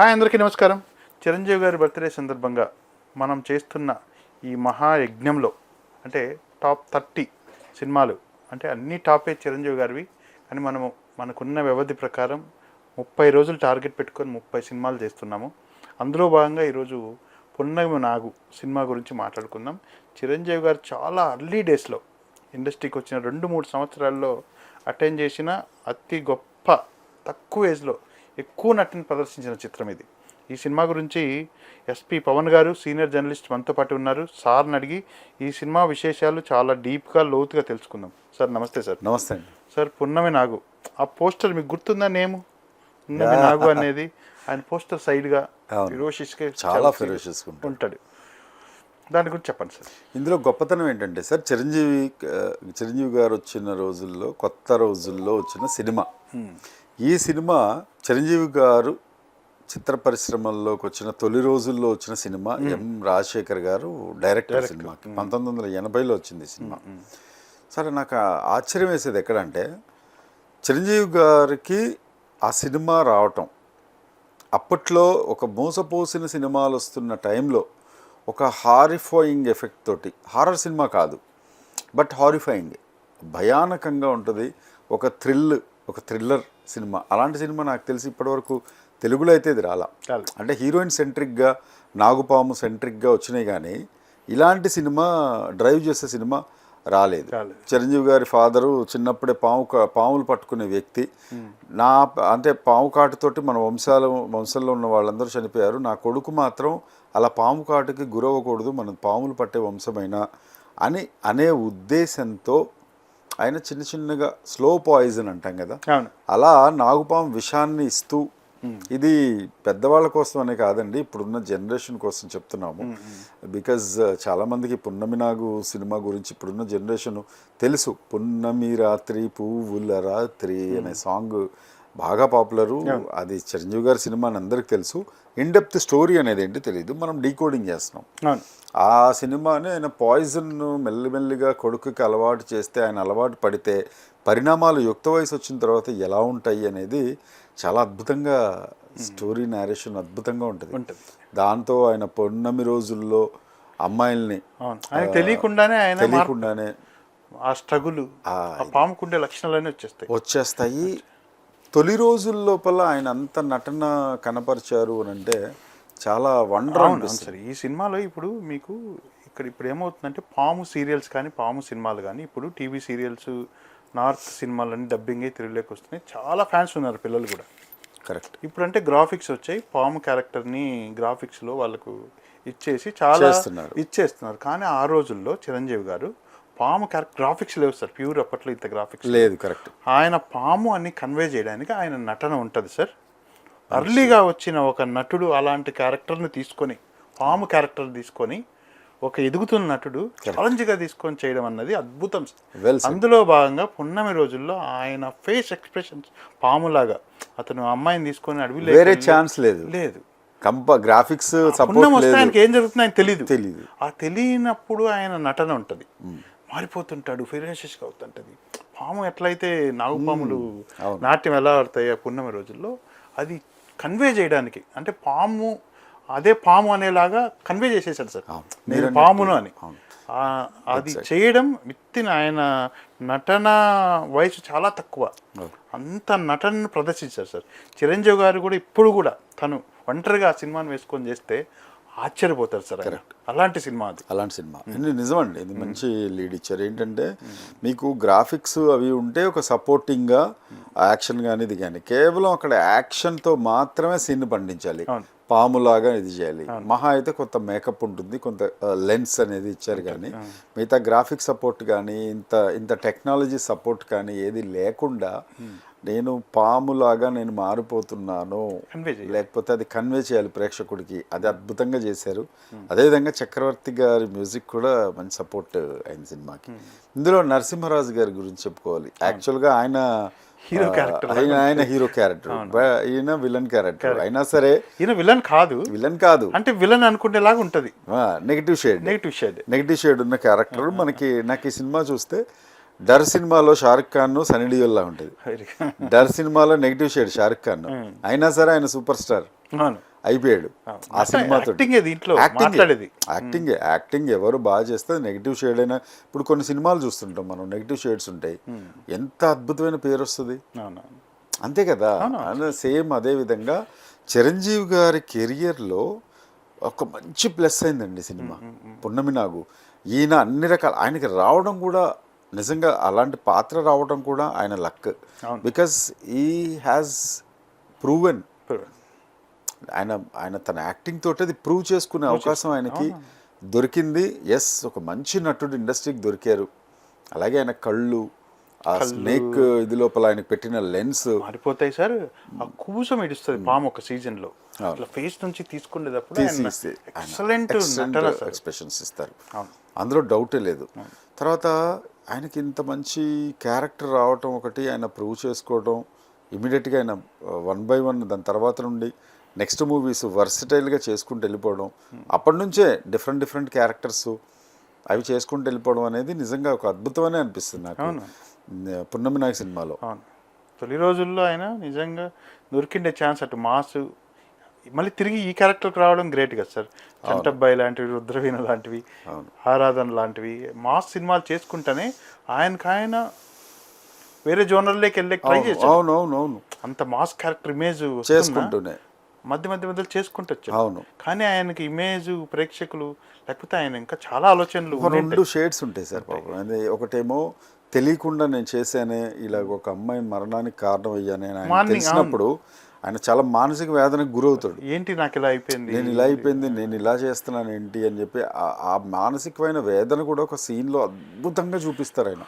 Hi అందరికీ నమస్కారం. చిరంజీవి గారి బర్త్డే సందర్భంగా మనం చేస్తున్న ఈ మహాయజ్ఞంలో అంటే టాప్ థర్టీ సినిమాలు అంటే అన్ని టాపే చిరంజీవి గారివి కానీ మనము మనకున్న వ్యవధి ప్రకారం ముప్పై రోజులు టార్గెట్ పెట్టుకొని ముప్పై సినిమాలు చేస్తున్నాము. అందులో భాగంగా ఈరోజు పున్నమి నాగు సినిమా గురించి మాట్లాడుకుందాం. చిరంజీవి గారు చాలా అర్లీ డేస్లో ఇండస్ట్రీకి వచ్చిన రెండు మూడు సంవత్సరాల్లో అటెండ్ చేసిన అతి గొప్ప తక్కువ ఏజ్లో ఎక్కువ నటిని ప్రదర్శించిన చిత్రం ఇది. ఈ సినిమా గురించి ఎస్పి పవన్ గారు సీనియర్ జర్నలిస్ట్ మనతో పాటు ఉన్నారు. సార్ని అడిగి ఈ సినిమా విశేషాలు చాలా డీప్గా లోతుగా తెలుసుకుందాం. సార్ నమస్తే సార్. నమస్తే అండి. సార్ పున్నమి నాగు. ఆ పోస్టర్ మీకు గుర్తుందా నేము? పున్నమి నాగు అనేది ఆయన పోస్టర్ సైడ్గా అవును. ఫిరోషిస్గా చాలా ఫెరోషియస్ ఉంటుంది ఉంటాడు. దాని గురించి చెప్పండి సార్. ఇందులో గొప్పతనం ఏంటంటే సార్ చిరంజీవి చిరంజీవి గారు వచ్చిన రోజుల్లో కొత్త రోజుల్లో వచ్చిన సినిమా. ఈ సినిమా చిరంజీవి గారు చిత్ర పరిశ్రమల్లోకి వచ్చిన తొలి రోజుల్లో వచ్చిన సినిమా ఎం రాజశేఖర్ గారు డైరెక్టర్ సినిమాకి పంతొమ్మిది వందల ఎనభైలో వచ్చింది సినిమా. సరే నాకు ఆశ్చర్యం వేసేది ఎక్కడంటే చిరంజీవి గారికి ఆ సినిమా రావటం అప్పట్లో ఒక మోసపోసిన సినిమాలు వస్తున్న టైంలో ఒక హారిఫాయింగ్ ఎఫెక్ట్ తోటి హారర్ సినిమా కాదు బట్ హారిఫైయింగ్ భయానకంగా ఉంటుంది. ఒక థ్రిల్ ఒక థ్రిల్లర్ సినిమా. అలాంటి సినిమా నాకు తెలిసి ఇప్పటివరకు తెలుగులో అయితే ఇది రాలా. అంటే హీరోయిన్ సెంట్రిక్గా నాగుపాము సెంట్రిక్గా వచ్చినాయి కానీ ఇలాంటి సినిమా డ్రైవ్ చేసే సినిమా రాలేదు. చిరంజీవి గారి ఫాదరు చిన్నప్పుడే పాము కా- పాములు పట్టుకునే వ్యక్తి. నా అంటే పాము కాటుతోటి మన వంశాల వంశంలో ఉన్న వాళ్ళందరూ చనిపోయారు. నా కొడుకు మాత్రం అలా పాము కాటుకి గురవ్వకూడదు మనం పాములు పట్టే వంశమైనా అని అనే ఉద్దేశంతో ఆయన చిన్న చిన్నగా స్లో పాయిజన్ అంటాం కదా. అలా నాగుపాము విషాన్ని ఇస్తూ ఇది పెద్దవాళ్ళ కోసం అనే కాదండి ఇప్పుడున్న జనరేషన్ కోసం చెప్తున్నాము. బికాజ్ చాలా మందికి పున్నమి నాగు సినిమా గురించి ఇప్పుడున్న జనరేషన్ తెలుసు. పున్నమి రాత్రి పువ్వుల రాత్రి అనే సాంగ్ బాగా పాపులరు. అది చిరంజీవి గారి సినిమా అని అందరికి తెలుసు. ఇన్ డెప్త్ స్టోరీ అనేది ఏంటి తెలియదు మనం డీకోడింగ్ చేస్తున్నాం. ఆ సినిమాని ఆయన పాయిజన్ మెల్లిమెల్లిగా కొడుకుకి అలవాటు చేస్తే ఆయన అలవాటు పడితే పరిణామాలు యుక్త వయసు వచ్చిన తర్వాత ఎలా ఉంటాయి అనేది చాలా అద్భుతంగా స్టోరీ నేరేషన్ అద్భుతంగా ఉంటుంది. దాంతో ఆయన పొన్నమి రోజుల్లో అమ్మాయిల్ని తెలియకుండానే ఆయన తెలియకుండానే ఆ స్ట్రగుల్ పాముకుండే లక్షణాలన్నీ వచ్చేస్తాయి. వచ్చేస్తాయి. తొలి రోజుల లోపల ఆయన అంత నటన కనపరిచారు అని అంటే చాలా వండర్ సార్. ఈ సినిమాలో ఇప్పుడు మీకు ఇక్కడ ఇప్పుడు ఏమవుతుందంటే పాము సీరియల్స్ కానీ పాము సినిమాలు కానీ ఇప్పుడు టీవీ సీరియల్స్ నార్త్ సినిమాలన్నీ డబ్బింగ్ అయి తెలుగులోకి వస్తున్నాయి. చాలా ఫ్యాన్స్ ఉన్నారు పిల్లలు కూడా. కరెక్ట్. ఇప్పుడు అంటే గ్రాఫిక్స్ వచ్చాయి. పాము క్యారెక్టర్ని గ్రాఫిక్స్లో వాళ్ళకు ఇచ్చేసి చాలా చేస్తున్నారు. ఇచ్చేస్తున్నారు. కానీ ఆ రోజుల్లో చిరంజీవి గారు పాము గ్రాఫిక్స్ లేవు సార్. ప్యూర్ అప్పట్లో ఇంత గ్రాఫిక్స్ లేదు కరెక్ట్ ఆయన పాము అని కన్వే చేయడానికి ఆయన నటన ఉంటుంది సార్. అర్లీగా వచ్చిన ఒక నటుడు అలాంటి క్యారెక్టర్ని తీసుకొని పాము క్యారెక్టర్ తీసుకొని ఒక ఎదుగుతున్న నటుడు ఛాలెంజ్గా తీసుకొని చేయడం అన్నది అద్భుతం. అందులో భాగంగా పున్నమి రోజుల్లో ఆయన ఫేస్ ఎక్స్ప్రెషన్స్ పాములాగా అతను అమ్మాయిని తీసుకొని అడవిలో వేరే ఛాన్స్ లేదు. లేదు. కంప గ్రాఫిక్స్ ఆయనకి ఏం జరుగుతుందో ఆయన తెలియదు తెలీదు. ఆ తెలియనప్పుడు ఆయన నటన ఉంటుంది. మారిపోతుంటాడు. ఫిరేషస్గా అవుతుంటది. పాము ఎట్లయితే నాగుపాములు నాట్యం ఎలా ఆడతాయి ఆ పున్నమి రోజుల్లో అది కన్వే చేయడానికి. అంటే పాము అదే పాము అనేలాగా కన్వే చేసేసాడు సార్. నేను పామును అని. అది చేయడం విత్తిన ఆయన నటన వయసు చాలా తక్కువ. అంత నటనను ప్రదర్శించారు సార్. చిరంజీవి గారు కూడా ఇప్పుడు కూడా తను ఒంటరిగా ఆ సినిమాని వేసుకొని చేస్తే ఆశ్చర్యపోతారు సార్. అలాంటి సినిమా అది. అలాంటి సినిమా. నిజమండి. ఇది మంచి లీడ్ ఇచ్చారు. ఏంటంటే మీకు గ్రాఫిక్స్ అవి ఉంటే ఒక సపోర్టింగ్గా యాక్షన్ కానీ ఇది కానీ కేవలం అక్కడ యాక్షన్తో మాత్రమే సీన్ పండించాలి. పాములాగా ఇది చేయాలి. మహా అయితే కొంత మేకప్ ఉంటుంది కొంత లెన్స్ అనేది ఇచ్చారు కానీ మిగతా గ్రాఫిక్ సపోర్ట్ కానీ ఇంత ఇంత టెక్నాలజీ సపోర్ట్ కానీ ఏది లేకుండా నేను పాములాగా నేను మారిపోతున్నాను. లేకపోతే అది కన్వే చేయాలి ప్రేక్షకుడికి. అది అద్భుతంగా చేశారు. అదేవిధంగా చక్రవర్తి గారి మ్యూజిక్ కూడా మంచి సపోర్ట్ అయింది సినిమాకి. ఇందులో నరసింహరాజు గారి గురించి చెప్పుకోవాలి. యాక్చువల్గా ఆయన ఆ, character ఆయన ఆయన హీరో క్యారెక్టర్ ఈయన విలన్ క్యారెక్టర్ అయినా సరే ఈయన విలన్ కాదు. విలన్ కాదు. అంటే విలన్ అనుకునేలాగా ఉంటది. Negative shade negative shade negative shade ఉన్న క్యారెక్టర్ మనకి నాకు ఈ సినిమా చూస్తే డర్ సినిమాలో షారుఖ్ ఖాన్ సనీ డియోల్లా ఉంటుంది. డర్ సినిమాలో నెగిటివ్ షేడ్ షారుఖ్ ఖాన్ అయినా సరే ఆయన సూపర్ స్టార్. అయిపోయాడు. ఆ సినిమాతో యాక్టింగ్ యాక్టింగ్ యాక్టింగ్ ఎవరు బాగా చేస్తే నెగిటివ్ షేడ్ అయినా. ఇప్పుడు కొన్ని సినిమాలు చూస్తుంటాం మనం నెగిటివ్ షేడ్స్ ఉంటాయి. ఎంత అద్భుతమైన పేరు వస్తుంది. అంతే కదా? సేమ్ అదే విధంగా చిరంజీవి గారి కెరియర్లో ఒక మంచి ప్లస్ అయిందండి సినిమా. పున్నమి నాగు ఈయన అన్ని రకాల ఆయనకి రావడం కూడా నిజంగా అలాంటి పాత్ర రావడం కూడా ఆయన luck. Because he has proven ఆయన ఆయన తన యాక్టింగ్ తోటి అది ప్రూవ్ చేసుకునే అవకాశం ఆయనకి దొరికింది. ఎస్ ఒక మంచి నటుడు ఇండస్ట్రీకి దొరికారు. అలాగే ఆయన కళ్ళు ఆ స్నేక్ ఇది లోపల ఆయనకు పెట్టిన లెన్స్ మారిపోతాయి సార్. ఆ కూసం ఇడుస్తుంది పాము ఒక సీజన్లో. అట్లా ఫేస్ నుంచి తీసుకునేటప్పుడు తీసి ఎక్సలెంట్ ఎక్స్ప్రెషన్స్ ఇస్తారు. అందులో డౌటే లేదు. తర్వాత ఆయనకి ఇంత మంచి క్యారెక్టర్ రావటం ఒకటి ఆయన ప్రూవ్ చేసుకోవడం ఇమీడియట్గా ఆయన వన్ బై వన్ దాని తర్వాత నుండి నెక్స్ట్ మూవీస్ వర్సిటైల్గా చేసుకుంటూ వెళ్ళిపోవడం. అప్పటి నుంచే డిఫరెంట్ డిఫరెంట్ క్యారెక్టర్స్ అవి చేసుకుంటూ వెళ్ళిపోవడం అనేది నిజంగా ఒక అద్భుతమనే అనిపిస్తుంది నాకు. పున్నమి నాయక్ సినిమాలో. అవును. తొలి రోజుల్లో ఆయన నిజంగా దొరికిండే ఛాన్స్ అటు మాస్ మళ్ళీ తిరిగి ఈ క్యారెక్టర్కి రావడం గ్రేట్ కదా సార్ చంటబ్బాయి లాంటివి రుద్రవీణ లాంటివి ఆరాధన లాంటివి మాస్ సినిమాలు చేసుకుంటేనే ఆయనకు ఆయన వేరే జోనర్లోకి వెళ్ళే ట్రై చేశారు అవును అవును అవును. అంత మాస్ క్యారెక్టర్ ఇమేజ్ చేసుకుంటూనే. మధ్య మధ్య మధ్యలో చేసుకుంటూ అవును. కానీ ఆయనకి ఇమేజ్ ప్రేక్షకులు లేకపోతే ఆయన ఇంకా చాలా ఆలోచనలు రెండు షేడ్స్ ఉంటాయి సార్ పాపం ఒకటేమో తెలియకుండా నేను చేశానే ఇలా ఒక అమ్మాయి మరణానికి కారణం అయ్యానే ఆయన తెలిసినప్పుడు ఆయన చాలా మానసిక వేదనకు గురవుతాడు. ఏంటి నాకు ఇలా అయిపోయింది? నేను ఇలా అయిపోయింది నేను ఇలా చేస్తున్నాను ఏంటి అని చెప్పి ఆ- మానసికమైన వేదన కూడా ఒక సీన్లో అద్భుతంగా చూపిస్తారు ఆయన.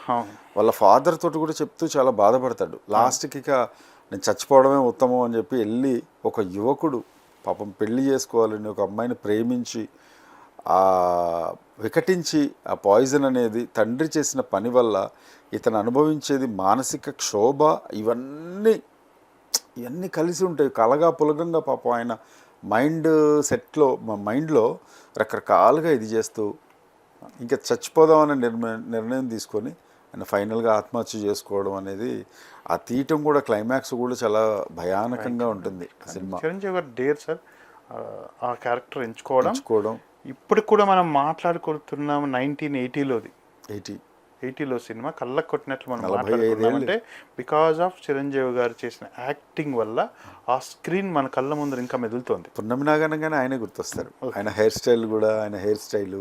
వాళ్ళ ఫాదర్ తోటి కూడా చెప్తూ చాలా బాధపడతాడు. లాస్ట్కి ఇక నేను చచ్చిపోవడమే ఉత్తమం అని చెప్పి వెళ్ళి ఒక యువకుడు పాపం పెళ్ళి చేసుకోవాలని ఒక అమ్మాయిని ప్రేమించి ఆ వికటించి ఆ పాయిజన్ అనేది తండ్రి చేసిన పని వల్ల ఇతను అనుభవించేది మానసిక క్షోభ ఇవన్నీ ఇవన్నీ కలిసి ఉంటాయి. కలగా పులగంగా పాపం ఆయన మైండ్ సెట్లో మా మైండ్లో రకరకాలుగా ఇది చేస్తూ ఇంకా చచ్చిపోదామనే నిర్ణయం నిర్ణయం తీసుకొని ఆయన ఫైనల్గా ఆత్మహత్య చేసుకోవడం అనేది ఆ తీయటం కూడా క్లైమాక్స్ కూడా చాలా భయానకంగా ఉంటుంది సినిమా. చిరంజీవి గారు డేర్ సార్ ఆ, క్యారెక్టర్ ఎంచుకోవడం. ఎంచుకోవడం. ఇప్పుడు కూడా మనం మాట్లాడుకుంటున్నాం నైన్టీన్ ఎయిటీలోది. ఎయిటీ. ఎయిటీలో సినిమా కళ్ళకు కొట్టినట్లు మనం మాట్లాడుకున్నామంటే బికాస్ ఆఫ్ చిరంజీవి గారు చేసిన యాక్టింగ్ వల్ల ఆ స్క్రీన్ మన కళ్ళ ముందర ఇంకా మెదులుతోంది. పున్నమి నాగనగానే ఆయనే గుర్తొస్తారు. ఆయన హెయిర్ స్టైల్ కూడా ఆయన హెయిర్ స్టైల్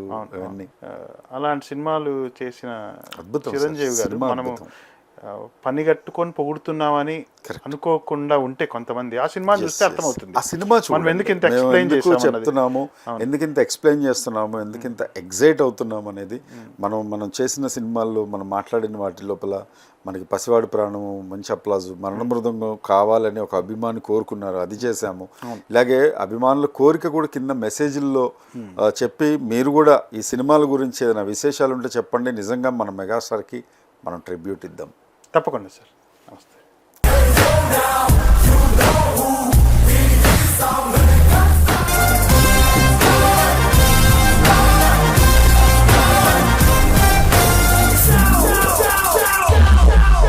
అలాంటి సినిమాలు చేసిన అద్భుతం. చిరంజీవి గారు మనము పని కట్టుకొని పొగుడుతున్నామని అనుకోకుండా ఉంటే కొంతమంది. ఆ సినిమా చూస్తే అర్థమవుతుంది. ఆ సినిమా మనం. ఎందుకు ఇంత ఎక్స్ప్లెయిన్ చెప్తున్నాము? ఎందుకు ఇంత ఎక్స్ప్లెయిన్ చేస్తున్నాము? ఎందుకు ఇంత ఎగ్జైట్ అవుతున్నాము అనేది మనం మనం చేసిన సినిమాల్లో మనం మాట్లాడిన వాటి లోపల మనకి పసివాడి ప్రాణము మంచి అప్లాజు మరణ మృదంగం కావాలని ఒక అభిమాని కోరుకున్నారు. అది చేశాము. ఇలాగే అభిమానుల కోరిక కూడా కింద మెసేజ్ల్లో చెప్పి మీరు కూడా ఈ సినిమాల గురించి ఏదైనా విశేషాలు ఉంటే చెప్పండి. నిజంగా మన మెగాస్టార్కి మనం ట్రిబ్యూట్ ఇద్దాం. తప్పకుండా సార్ నమస్తే